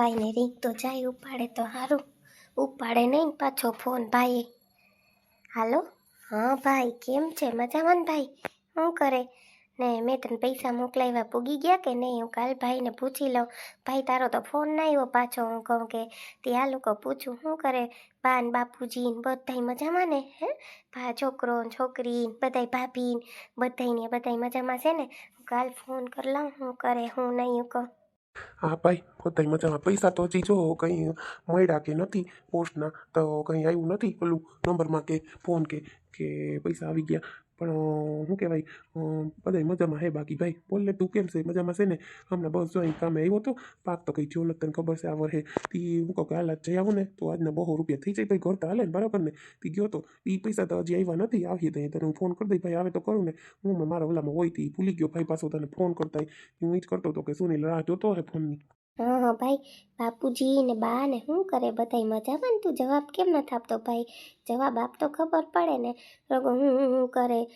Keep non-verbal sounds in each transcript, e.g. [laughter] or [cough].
ભાઈને રીંગ તો જાય, ઉપાડે તો સારું ઉપાડે નહીં, પાછો ફોન ભાઈ હાલો? હા ભાઈ, કેમ છે? મજામાં ભાઈ? શું કરે? ને મેં તને પૈસા મોકલાવ્યા, પૂગી ગયા કે નહીં? હું કાલ ભાઈને પૂછી લઉં. ભાઈ, તારો તો ફોન ના આવ્યો પાછો, હું કહું કે તે આ લોકો પૂછું, શું કરે? બા ને બાપુજી ને બધાય મજામાં ને, હે? ભા છોકરો છોકરી ને બધાય ભાભી ને બધાય મજામાં છે ને? હું કાલ ફોન કરી લઉં, શું કરે, હું નહીં કહું. હા ભાઈ પોતાય મજામાં. પૈસા તો હજી જો કંઈ મળ્યા કે નથી, પોસ્ટના તો કંઈ આવ્યું નથી પેલું નંબરમાં કે ફોન કે કે પૈસા આવી ગયા. પણ શું કહેવાય બધાય મજામાં હે બાકી ભાઈ બોલ તું કેમ છે? મજામાં છે ને? હમણાં બસ જો અહીં કામે આવ્યો હતો પાક તો કંઈ જો તને ખબર છે આ વર્ષે. તી, હું કહું કે હાલ જઈ આવું ને, તો આજના બહુ રૂપિયા થઈ જાય ભાઈ, ઘર તો હાલે ને, બરાબર ને? તી ગયો તો એ પૈસા તો હજી આવ્યા નથી, આવીએ તો તને હું ફોન કરી દઈ ભાઈ, આવે તો કરું ને. હું મારા ઓલામાં હોય તી, ભૂલી ગયો ભાઈ, પાછો તને ફોન કરતા હું એ જ કરતો હતો કે સુનિલ રાહ જોતો હે ફોનની હા હા, ભાઈ, બાપુજી ને બા ને શું કરે બધાય મજામાં ને તું? જવાબ કેમ નથી આપતો ભાઈ? જવાબ આપતો ખબર પડે ને. લોકો હું હું કરે?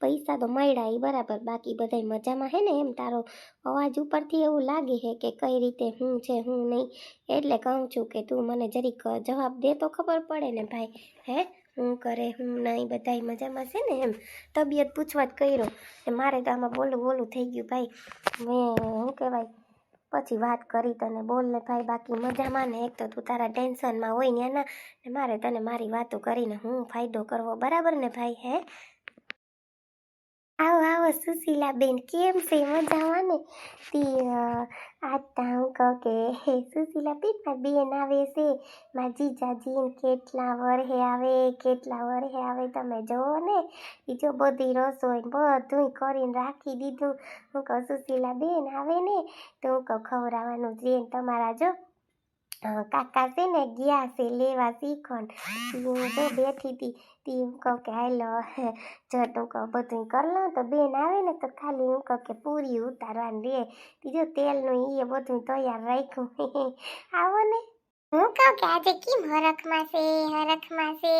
પૈસા તો મળ્યા એ બરાબર, બાકી બધાય મજામાં હે ને એમ? તારો અવાજ ઉપરથી એવું લાગે છે કે કઈ રીતે હું છે, હું નહીં? એટલે કહું છું કે તું મને જરીક જવાબ દે તો ખબર પડે ને ભાઈ. હે? હું કરે, હું નહીં? બધાય મજામાં છે ને એમ? તબિયત પૂછવા જ કર્યો. મારે તો આમાં બોલું બોલું થઈ ગયું ભાઈ. મેં શું કહેવાય પછી વાત કરી તને, બોલ ને ભાઈ, બાકી મજામાં ને? એક તો તું તારા ટેન્શનમાં હોય ને ના ને મારે તને મારી વાતો કરીને હું ફાયદો કરવો. બરાબર ને ભાઈ, હે? આવો આવો સુશીલા બેન કેમ છે મજામાં ને તી આજ તા હું કહું કે હે સુશીલા બેન બેન આવે છે મારા જીજાજી કેટલા વરહે આવે કેટલા વરહે આવે તમે જોવો ને એ જો બધી રસોઈ બધું કરીને રાખી દીધું હું કહું સુશીલા બેન આવે ને તો હું કહું ખવડાવવાનું છે તમારા જો કાકા છે ને ગયા છે લેવા શીખણ હું તો બેઠી હતી તી. હું કહું કે હાલો જો તું કહું બધું કરી લઉં તો બેન આવે ને તો ખાલી હું કહું કે પૂરી ઉતારવાની રે. બીજો તેલનું એ બધું તૈયાર રાખ્યું. [laughs] આવો ને. હું કહું કે આજે કેમ હરખમાં છે હરખમાં છે?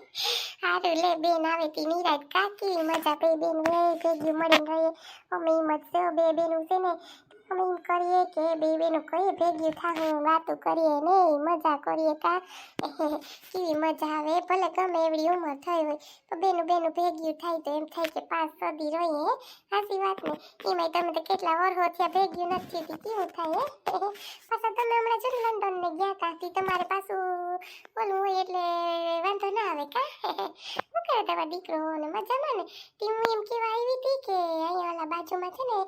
[laughs] સારું લે બેન આવે તી નિરાજ કાકી મજા પે બેન વે ભેગી મળીને રહીએ. અમે છે, બે બેનું છે ને અમે એમ કરીએ કે બે કહીએ ભેગી થાવું વાતું કરીએ ને મજા કરીએ કા કેવી મજા આવે, ભલે ગમે એવડી ઉંમર થઈ હોય તો બેનું બેનું ભેગ્યું થાય તો એમ થાય કે પાંચ સદી રહીએ સાચી વાત ને? એમાંય તમે તો કેટલા વર્ષો થયા ભેગ્યું નથી કેવું થાય પાછા તમે હમણાં જો લંડન ને ગયા તી તમારે પાછું ઓલું હોય એટલે વાંધો ના આવે કા? શું કરે તમારો દીકરો ને મજામાં ને? તે હું એમ કેવા આવી હતી કે અહીંયા ઓલા બાજુમાં છે ને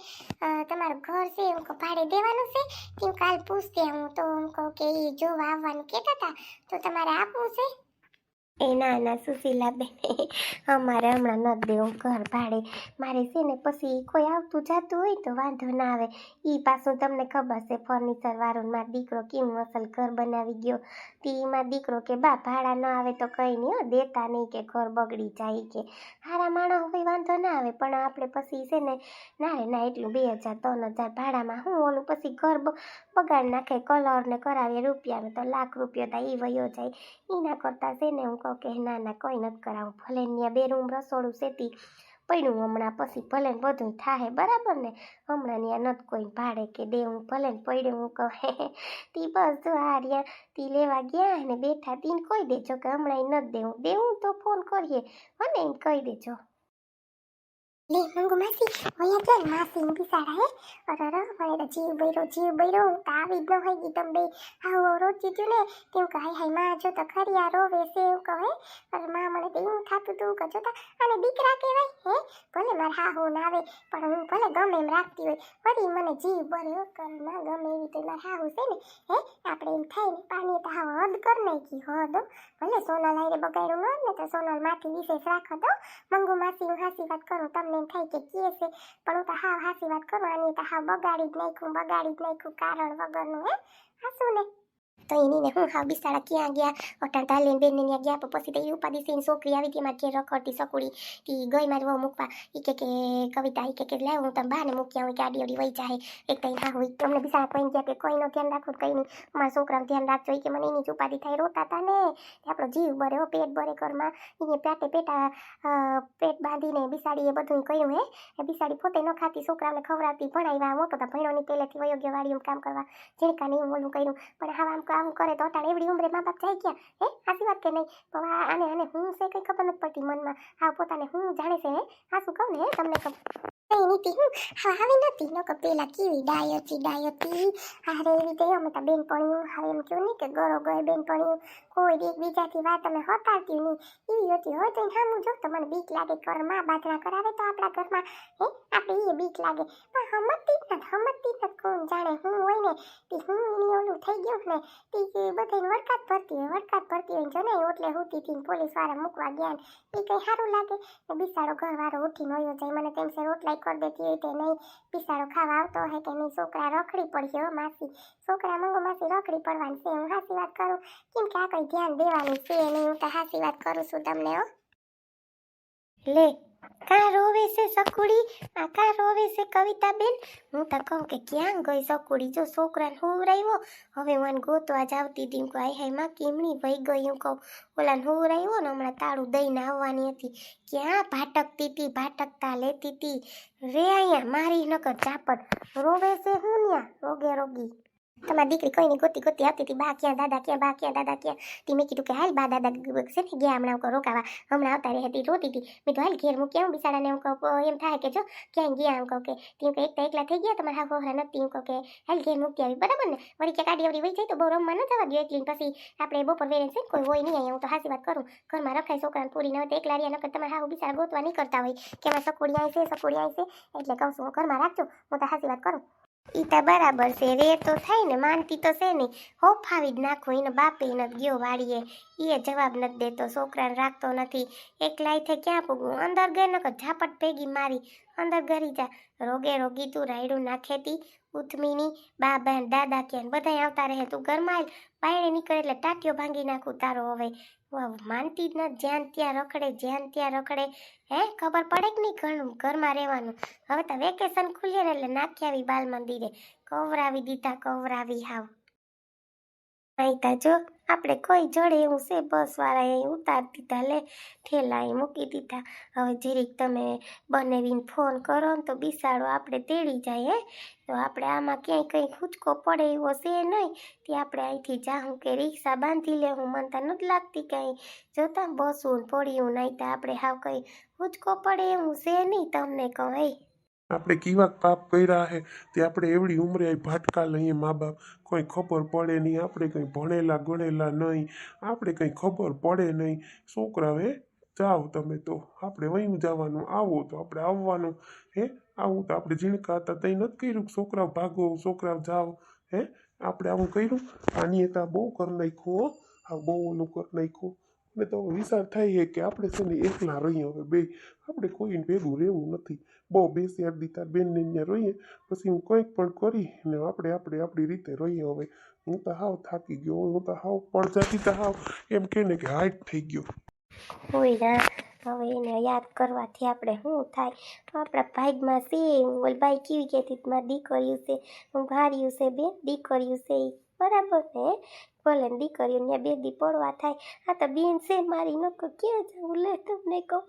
તમારું ઘર છે હું કહું ભાડે દેવાનું છે કે કાલ પૂછતી હું તો કહું કે જોવા આવવાનું કહેતા હતા તો તમારે આપવું છે એ ના ના સુશીલા બેન અમારે હમણાં નથી દેવું, ઘર ભાડે. મારે છે ને પછી કોઈ આવતું જાતું હોય તો વાંધો ના આવે. એ પાછું તમને ખબર છે ફર્નિચર વાળું મારો દીકરો કેમ અસલ ઘર બનાવી ગયો. તે મારો દીકરો કે, બા, ભાડા ન આવે તો કંઈ નહીં હો, દેતા નહીં કે, ઘર બગડી જાય કે. હારા માણસ હોય વાંધો ના આવે, પણ આપણે પછી છે ને, ના રે, ના, એટલું બે હજાર, ત્રણ હજાર ભાડામાં હું ઓલું પછી ઘર બગાડી નાખે કલર ને કરાવીએ રૂપિયાનો તો લાખ રૂપિયા તો એ વયો જાય. એના કરતાં છે ને, હું કહું કે, ના ના, કંઈ નથી કરાવું, ભલે ત્યાં બે રૂમ રસોડું સેતી પડ્યું હમણાં પછી ભલે બધું થાય બરાબર ને? હમણાં ત્યાં નથી કોઈ ભાડે કે દેવું, ભલે ને પડ્યું હું કહું. [laughs] તી બસ જો આ રહ્યા, તી લેવા ગયા ને બેઠા, તીને કહી દેજો કે હમણાં નથી દેવું. દેવું તો ફોન કરીએ અને એમ કહી દેજો. લે મંગુ માસી હોયા ચાલ માસી ને બિસાડા હે? અરે મને તો જીવ બૈરો જીવ બૈરો, હું તો આવી જ ન હોય ગી તમે આવો રોજી ગયું ને, તેમ કહે, હાય, માં, જો તો ખરી, આ રોવે છે, એવું કહે. અરે, માં, મને તો એવું થતું તું કે જોતા અને દીકરા કહેવાય, હે? ભલે મારે હા હો ના આવે, પણ હું ભલે ગમે એમ રાખતી હોય. વળી મને જીવ બરે હો કર, માં, ગમે એવી તો મારે હાહુ છે ને, હે? આપણે એમ થાય ને પાણી તો હા હદ કર નાખી, હદ, હો. ભલે સોનલ હારે બગાડ્યું ન ને, તો સોનલ માથી વિશેષ રાખો તો. મંગુ માસી, હું હાસી વાત કરું તમને એમ થાય કે કીએ છે, પણ હું તો હાવ હાસી વાત કરું, આની તો હાવ બગાડી જ નાખ્યું, બગાડી જ નાખ્યું કારણ વગરનું, હે? હાસું ને? તો એની હું હા બિસાડા ક્યાં ગયા? અટાણ તાલીન બેન ને ગયા પણ પછી તો એ ઉપાધિ છોકરી આવી હતી મારી ઘેર રખડતી સકુડી. તી ગઈ મારી વહુ મૂકવા. એ કે કે, કવિતા એ કે કે લાવ હું તમે બહાને મૂકી આવું, કે આડી અડી વહી જાય એક તો હા હોય તમને બિસાડા કોઈ ગયા કે કોઈનું ધ્યાન રાખવું કંઈ નહીં. મારા છોકરાનું ધ્યાન રાખજો. એ કે મને એની જ ઉપાધિ થાય. રોતા હતા ને. તે આપણો જીવ બરે હો, પેટ બરે ઘરમાં. એને પેટે પેટા પેટ બાંધીને બિસાડી એ બધું કર્યું હે. એ બિસાડી પોતે ન ખાતી. છોકરાને ખવડાવતી ભણાવ્યા મોટો તો ભણ્યોની પહેલેથી વયોગ્ય વાળી કામ કરવા. જીણકા નહીં ઓલું કર્યું. પણ હવે આમ કામ કરે તો અટાણે એવડી ઉંમરે મા બાપ જાય ગયા હે? સાચી વાત કે નહીં? તો આને આને હું છે કંઈ ખબર નથી પડતી મનમાં. આ પોતાને હું જાણે છે, હે? આ શું કહું ને, હે, તમને કઈ નીતિ હું, હવે એમ કહ્યું નહીં કે ગળો ગળે બેનપણીયું કોઈ એક બીજાથી વાત અમે હોતાડતી નહીં. એવી હોય તો મને બીક લાગે ઘરમાં બાજરા કરાવે તો આપણા ઘરમાં, હે? આપણે એ બીક લાગે. પણ હમતી જ કોણ જાણે હું હોય ને, તે હું એની ઓલું થઈ ગયું ને, તે બધાને વડકાત ભરતી હોય વડકાત ભરતી હોય જો ને એટલે હોતી હતી પોલીસવાળા મૂકવા ગયા ને. એ કંઈ સારું લાગે ને બિસાડો ઘરવાળો ઉઠીને વયો જાય. મને તેમ છે રોટલાઈ કરી દેતી હોય તે નહીં. બિસાડો ખાવા આવતો હોય કે નહીં? છોકરા રખડી પડશે હો માસી. છોકરા મંગો માસી રખડી પડવાની છે. હું હાસી વાત કરું. કેમ કે આ કંઈ ધ્યાન દેવાની છે નહીં? હું તો હાસી વાત કરું છું તમને હો. લે, કા રોવે છે સકુડી? આ કા રોવે છે કવિતાબેન? હું તો કહું કે ક્યાં ગઈ સકુડી? જો છોકરાને હુવરાવ્યો, હવે મને ગોતવા જાવતી દીમ હતી. કોઈ હાયમાં કેમણી ભઈ ગઈ? હું કહું, ઓલાને રહ્યો ને હમણાં તાળું દઈને આવવાની હતી. ક્યાં ભાટકતી હતી ભાટકતા લેતી હતી રે અહીંયા, મારી નકર ચાપડ. રોવે છે હું ન્યા? રોગે રોગી. તમારી દીકરી કોઈની ગોતી ગોતી આવતી હતી, બા ક્યાં, દાદા ક્યાં, બા ક્યાં, દાદા ક્યાં? તી મેં કીધું કે હાલ બા દાદા છે ને ગયા હમણાં કહું રોકાવા. હમણાં આવતા રહે હતી, રોતી હતી. મેં તો હાલ ઘેર મૂકી આવું બિસાડાને એમ કહું એમ થાય કે જો, ક્યાંય ગયા? એમ કહું કે, તી કે એકતા એકલા થઈ ગયા, તમારા હા હોરા નથી. એમ કહું કે, હાલ ઘેર મૂકી આવી. બરાબર ને? વળી ક્યાંક આડી અવડી વહી જાય તો બહુ રમવા ન જવા દો એકલી પછી આપણે બપોર વેરે છે કોઈ હોય નહીં અહીંયા, હું તો હાસી વાત કરું. ઘરમાં રખાય છોકરાને પૂરી, ન હોય એકલા રહ્યા, નકર તમારે હાવ બિચારા ગોતવા નહીં કરતા હોય. કે એમાં સકોડી આવી છે સકોડી આવી છે, એટલે કહું છું, હું ઘરમાં રાખજો, હું તો હાસી વાત કરું. ઈ તો બરાબર છે, રે તો થાય ને, માનતી તો છે નહીં હો ફાવી જ નાખું, એને બાપે એને ગયો વાળીએ એ જવાબ નથી દેતો, છોકરાને રાખતો નથી. એકલાય થઈ ક્યાં પૂગું અંદર ગઈ નકર ઝાપટ ભેગી મારી. અંદર ગરી જા, રોગે રોગી તું રાયડું નાખેતી ઉથમીની બા, બહેન, દાદા ક્યાં બધાય આવતા રહે. તું ઘરમાં આવ બાયણે નીકળે એટલે ટાટીઓ ભાંગી નાખું તારો હવે. માનતી જ નથી. જ્યાં ત્યાં રખડે, જ્યાં ત્યાં રખડે. હે, ખબર પડે કે નહીં ઘર, ઘરમાં રહેવાનું? હવે તો વેકેશન ખુલ્યું ને એટલે નાખી આવી બાલ મંદિરે કવરાવી દીધા, કવરાવી હાવ. અહીં તા જો આપણે કોઈ જોડે એવું છે બસવાળા અહીં ઉતાર દીધા, લે ઠેલાએ મૂકી દીધા. હવે જરીક તમે બનાવીને ફોન કરો ને તો બિસાડો, આપણે તેડી જાય, હે. તો આપણે આમાં ક્યાંય કંઈ ખૂચકો પડે એવો છે નહીં, તે આપણે અહીંથી જાઉં કે રિક્ષા બાંધી લે, હું મનતા નથી લાગતી કાંઈ જોતા બસું ને પડ્યું, નહીં તો આપણે હાવ કંઈ ખૂચકો પડે એવું છે નહીં, તમને કહું આપણે કેવા પાપ કર્યા હે તે આપણે એવડી ઉંમરે ભાટકા લઈએ મા બાપ કોઈ ખબર પડે નહીં, આપણે કંઈ ભણેલા ગણેલા નહીં, આપણે કંઈ ખબર પડે નહીં. છોકરા હે જાઓ તમે તો, આપણે વहीं જવાનું, આવો તો આપણે આવવાનું, હે? આવું તો આપણે ઝીણકા હતા, તઈ નથી કર્યું છોકરા છોકરાઓ ભાગો, છોકરાઓ જાઓ, હે? આપણે આવું કર્યું? આની તો બહુ કરી નાખ્યું આ બહુ ઓલું કરી નાખ્યું. ને તો વિચાર થાય છે કે આપણે છે ને એકલા રહીએ. હવે બે, આપણે કોઈને ભેગું રહેવું નથી. બહુ બેસી અડધી તાર બેનને ત્યાં રહીએ, પછી હું કંઈક પણ કરી ને આપણે આપણે આપણી રીતે રહીએ હવે. હું તો હાવ થાકી ગયો, હું તો હાવ પડજાથી તો હાવ. એમ કહે ને કે હાઈટ થઈ ગયો. હોય હવે એને યાદ કરવાથી આપણે શું થાય? આપણા ભાગમાં છે ઓલ ભાઈ કેવી કહેતી હતી, મારી દીકરીયું છે હું ભાર્યું છે બે દીકરીયું છે. બરાબર ને? ભલે દીકરીઓ ત્યાં બે દી પડવા થાય. આ તો બેન છે મારી નકો ક્યાં જવું લે તમને કહું.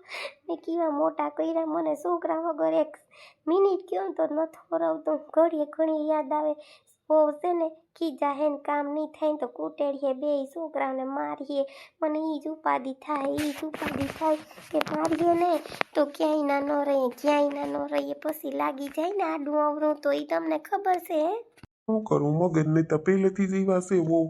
મેં કેવા મોટા કર્યા મને છોકરા વગર એક મિનિટ કયો તો ન થોરવતું ઘડીએ ઘણી યાદ આવે. બહુ છે ને ખીજા હે કામ નહીં થાય ને તો કૂટેડીએ, બે છોકરાઓને મારીએ. મને એ જ ઉપાધિ થાય એ જ ઉપાધિ થાય કે મારીએ ને તો ક્યાંય ના ન રહીએ, ક્યાંય ના ન રહીએ. પછી લાગી જાય ને આડું અવરું તો એ તમને ખબર છે, હે? શું કરું? મગજ નહીં તો પહેલેથી જ બહુ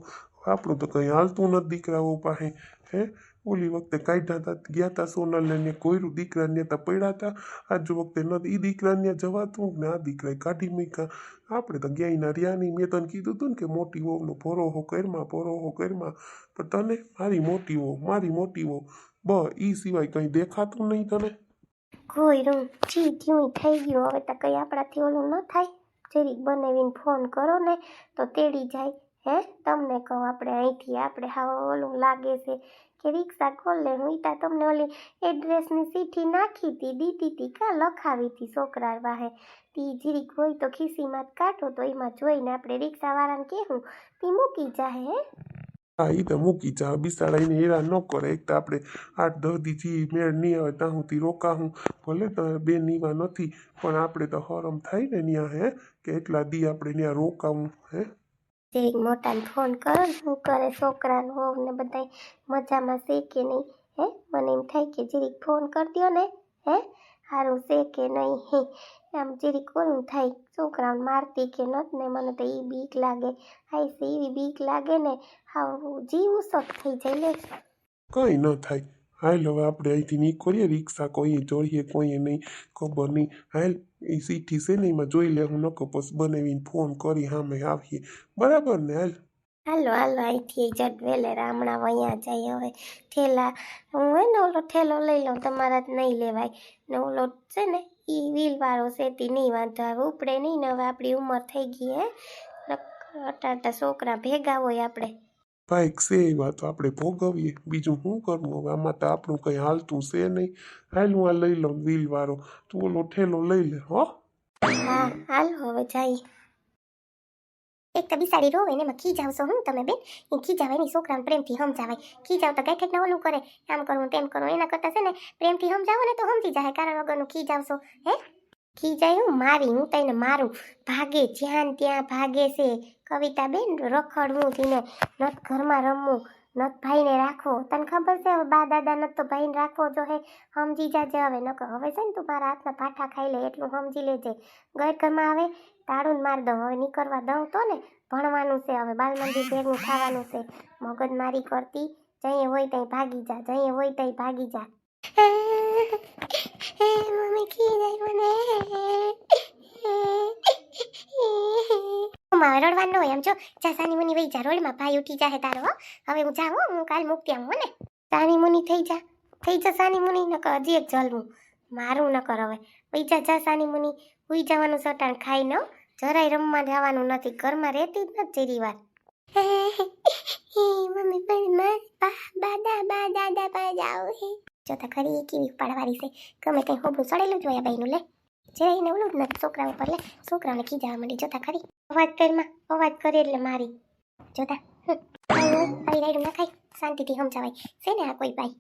આપણું તો કંઈ હાલતું નથી દીકરાઓ પાસે, હે? ઓલી વખતે કાઢ્યા હતા ગયા હતા સોનલને ને કોયરું દીકરાને તો પડ્યા હતા આજ વખતે નથી એ દીકરાને જવાતું ને આ દીકરાએ કાઢી મૂક્યા. આપણે તો ગયા ના રહ્યા નહીં. મેં તને કીધું હતું ને કે મોટી વહુનો ભરોહો કરમાં ભરોહો કરમાં. પણ તને મારી મોટી વહુ, મારી મોટી વહુ. બ એ સિવાય કંઈ દેખાતું નહીં તને? કોઈ રૂમ જી થયું થઈ ગયું. હવે તો કંઈ આપણાથી ઓલું ન થાય. જરીક બનાવીને ફોન કરો ને, તો તેડી જાય. હે? તમને કહું, આપણે અહીંથી, આપણે હા ઓલું લાગે છે. કે રિક્ષા ખોલે, હું ઈટા તમને ઓલી એડ્રેસની ચીઠી નાખી હતી દીધી હતી કા લખાવી હતી છોકરા વાહે? તી જીરીક હોય તો ખીસીમાં જ કાઢો તો એમાં જોઈને આપણે રિક્ષાવાળાને કહેવું, તી મૂકી જાહે, હે? હા એ તો મૂકી જા બિસાડાઈને હેરાન ન કરે. એક તો આપણે આઠ દસ દીથી મેળ નહીં આવે, ત્યાં સુધી રોકાહું. ભલે તો બેન નીવા નથી, પણ આપણે તો હરમ થાય ને ત્યાં હે? કે એટલા દી આપણે ત્યાં રોકાવું, હે? જીરીક મોટાને ફોન કરો, શું કરે, છોકરાને હોવ ને બધાય મજામાં છે કે નહીં? હે? મને એમ થાય કે જીરીક ફોન કરી દ્યો ને, હે? સારું છે કે નહીં? હે? આમ જીરીક ઓલું થાય છોકરાઓને મારતી કે નત ને, મને તો એ બીક લાગે. આઈ છે, એવી બીક લાગે ને, હાવ જીવ ઉસક થઈ જાય લે. કંઈ ન થાય. હાલ હવે આપણે અહીંથી નીકળીએ, રિક્ષા કોઈએ જોડીએ, કોઈએ નહીં, ખબર નહીં. હાલ એ સીટી છે જોઈ લે હું નકો પછી બનાવીને ફોન કરી સામે આવીએ બરાબર ને હાલ હાલો હાલો અહીંથી જટ વેલે રામણા વયા જાય હવે ઠેલા હું હે ને ઓલો ઠેલો લઈ લઉં તમારા જ નહીં લેવાય ને ઓલો છે ને એ વ્હીલવાળો છે તે નહીં વાંધો આવે ઉપડે નહીં ને હવે આપણી ઉંમર થઈ ગઈ હે અટાટા છોકરા ભેગા હોય આપણે બાઈક છે એવા તો આપણે ભોગવીએ, બીજું શું કરવું હવે આમાં તો આપણું કંઈ હાલતું છે નહીં. હાલ આ લઈ લઉં વ્હીલવાળો તું ઓલો ઠેલો લઈ લે, હો. હા, હાલ, હવે જાય એક તો બિસાડી રોવે ને એમાં ખીજાવ છો હું તમે બેન? એ ખીજાવે, એની છોકરાને પ્રેમથી સમજાવાય. ખીજાવ તો ગાઈઠ ને ઓલું કરે. આમ કરું, તેમ કરું, એના કરતાં છે ને પ્રેમથી સમજાવો ને તો સમજી જાય, કારણ વગરનું ખીજાવશો, હે? ખીજાય હું મારી, હું તને મારું. ભાગે જ્યાં ત્યાં ભાગે છે. કવિતા બેન રખડવું ધીને નત ઘરમાં રમવું નત ભાઈને રાખવો. તને ખબર છે, હવે બા દાદા નત તો ભાઈને રાખવો જો હે સમજી જાજે હવે, નકર હવે છે ને તું મારા હાથના પાઠા ખાઈ લે, એટલું સમજી લેજે. ઘર ઘરમાં આવે, તાળું માર દઉં. હવે નીકળવા દઉં તો ને, ભણવાનું છે. હવે બાલ મંદિર ભેગું ખાવાનું છે. મગજ મારી કરતી, જઈએ હોય ત્યાં ભાગી જા, જઈએ હોય ત્યાં ભાગી જા. મારે રડવાનું હોય એમ જો. જા સાની મુની વહી જા રોડમાં ભાઈ ઉઠી જાહે તારો હો. હવે હું જાઉં હો, હું કાલ મૂકતી હો ને સાની મુની થઈ જા થઈ જા સાની મુની નકર હજી એક જલવું. મારું ન કર હવે. વહી જા જા સાની મુની ઉઈ જવાનું સટાણ ખાઈ ન જરાય રમવા જવાનું નથી ઘરમાં રહેતી જ નથી જેરી વાર. મમ્મી પણ બાદા બા દાદા પા જાઉં હે. જોતા ખરી કેવી પાડવાની છે ગમે કંઈ હોબું સડેલું જોયા ભાઈનું લે જઈને ઓલું જ નથી છોકરા ઉપર લે છોકરાને ખીજાવા માંડી જોતા ખરી અવાજ કરમાં અવાજ કરે એટલે મારી જોતા આવી રાયડું ના ખાય શાંતિથી સમજાવાય છે ને આ કોઈ ભાઈ